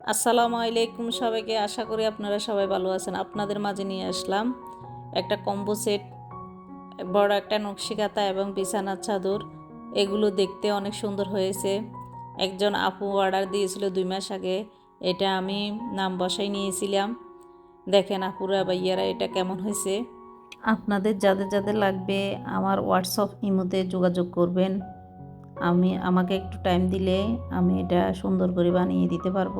আসসালামু আলাইকুম সবাইকে। আশা করি আপনারা সবাই ভালো আছেন। আপনাদের মাঝে নিয়ে আসলাম একটা কম্বো সেট, বড় একটা নকশিকাতা এবং বিছানার চাদর। এগুলো দেখতে অনেক সুন্দর হয়েছে। একজন আপু অর্ডার দিয়েছিল দুই মাস আগে। এটা আমি নাম বসাই নিয়েছিলাম। দেখেন আপুরা, ভাইয়ারা, এটা কেমন হয়েছে? আপনাদের যাদের যাদের লাগবে আমার হোয়াটসঅ্যাপ ইমোতে যোগাযোগ করবেন। আমি আমাকে একটু টাইম দিলে আমি এটা সুন্দর করে বানিয়ে দিতে পারব।